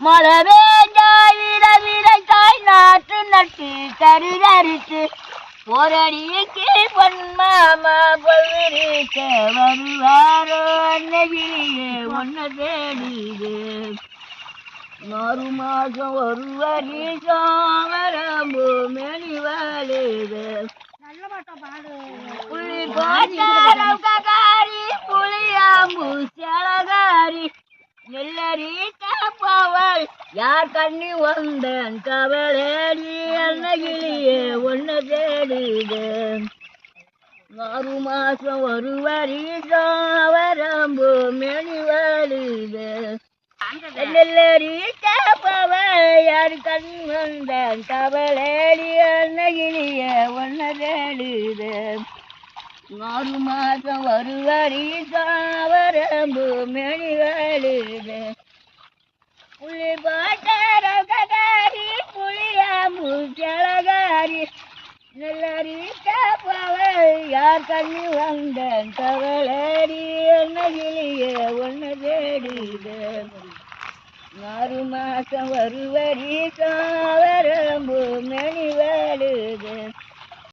மழை வேண்டாய் விரைத்தாய் நாட்டு நட்டு கருதரித்து போரடிக்கு பொன்மாமா பொருளிக்க வருவாரோ அன்னகிரியே ஒன்ன தேடிது மாறு மாசம் ஒரு வருஷம் வரம்பு மணி வாழுது புலி கோட்டாரி புளியாம்பு செலகாரி நெல்லரி காப்பவள் யார் கண்ணி வந்த கவலேடி அன்னகிளியே ஒன்ன தேடுது ஆறு மாசம் ஒரு வரிசம் வரம்பு மெனி வாழுது. நெல்லரி யார் கண்ணி வந்த கவலேடி அன்னகிளியே ஒன்ன தேடுது ஆறு மாதம் ஒரு வருஷம் வரம்பு மெனி வாழுது. புள்ளி பாட்டாரி புளியா கிழகாரி நெல்லரி காப்பவள் யார் கண்ணி வந்தன் தவளடி என்னகிளியே ஒன்று தேடிது ஆறு மாசம் வருவரி வருஷம்